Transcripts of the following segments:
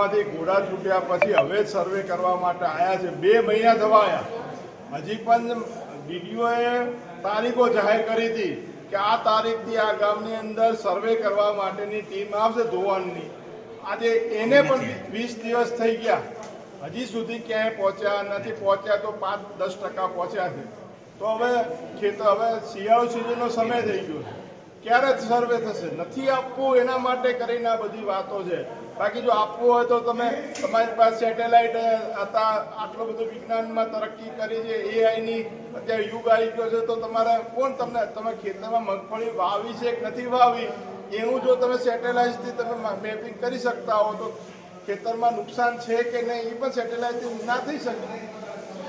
માંથી ઘોડા છૂટ્યા પછી હવે સર્વે કરવા માટે આવ્યા છે. બે મહિના થવા આવ્યા હજી પણ ડીડીઓએ તારીખો જાહેર કરી હતી કે આ તારીખથી આ ગામની અંદર સર્વે કરવા માટેની ટીમ આવશે ધોવાણની. આજે એને પણ વીસ દિવસ થઈ ગયા. હજી સુધી ક્યાંય પહોંચ્યા નથી. પહોંચ્યા તો પાંચ દસ ટકા પહોંચ્યા છે. તો હવે ખેતર હવે શિયાળુ સિઝનનો સમય થઈ ગયો છે. ક્યારે સર્વે થશે? નથી આપવું એના માટે કરીને આ બધી વાતો છે. બાકી જો આપવું હોય તો તમે તમારી પાસે સેટેલાઇટ હતા, આટલું બધું વિજ્ઞાનમાં તરક્કી કરી છે એઆઈની અત્યારે યુગ આવી ગયો છે, તો તમારે કોણ તમને, તમે ખેતરમાં મગફળી વાવી છે કે નથી વાવી? એનું જો તમે સેટેલાઇટથી તમે મેપિંગ કરી શકતા હો તો ખેતરમાં નુકસાન છે કે નહીં, એ પણ સેટેલાઇટથી ના થઈ શકે.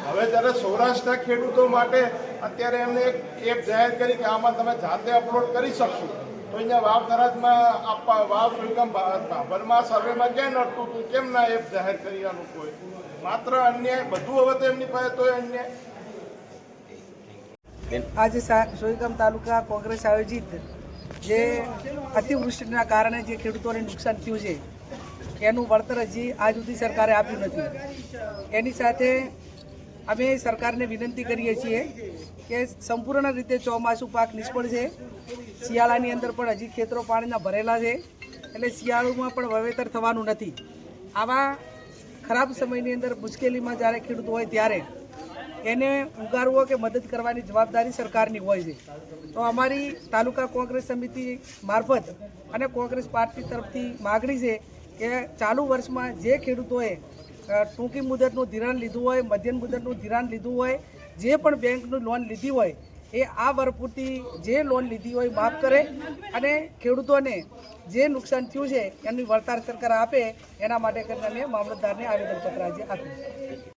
હવે જ્યારે સૌરાષ્ટ્રના ખેડૂતો માટે અત્યારે એમને એક એપ જાહેર કરી કે આમાં તમે જાતે અપલોડ કરી શકશો. તો અહીંયા વાવ થરાદમાં આપવા, વાવ સુલગમ ભાભરમાં સર્વેમાં ક્યાં નડતું હતું કેમ ના એપ જાહેર કરી આ લોકોએ? માત્ર અન્યાય, બધું હવે તો એમની પાસે તો અન્યાય. આજે સોયગામ તાલુકા કોંગ્રેસ આયોજિત જે અતિવૃષ્ટિના કારણે જે ખેડૂતોને નુકસાન થયું છે, એનું વળતર હજી આજ સુધી સરકારે આપ્યું નથી. એની સાથે અમે સરકારને વિનંતી કરીએ છીએ કે સંપૂર્ણ રીતે ચોમાસું પાક નિષ્ફળ છે. શિયાળાની અંદર પણ હજી ખેતરો પાણીના ભરેલા છે. એટલે શિયાળુમાં પણ વાવેતર થવાનું નથી. આવા ખરાબ સમયની અંદર મુશ્કેલીમાં જ્યારે ખેડૂત હોય ત્યારે એને ઉગારવો કે મદદ કરવાની જવાબદારી સરકારની હોય છે. તો અમારી તાલુકા કોંગ્રેસ સમિતિ મારફત અને કોંગ્રેસ પાર્ટી તરફથી માગણી છે કે ચાલુ વર્ષમાં જે ખેડૂતોએ ટૂંકી મુદતનું ધિરાણ લીધું હોય, મધ્યમ મુદતનું ધિરાણ લીધું હોય, જે પણ બેંકનું લોન લીધી હોય, એ આ વરપૂરતી જે લોન લીધી હોય માફ કરે અને ખેડૂતોને જે નુકસાન થયું છે એની વળતર સરકાર આપે, એના માટે કરીને અમે મામલતદારને આવેદનપત્ર આજે આપ્યું.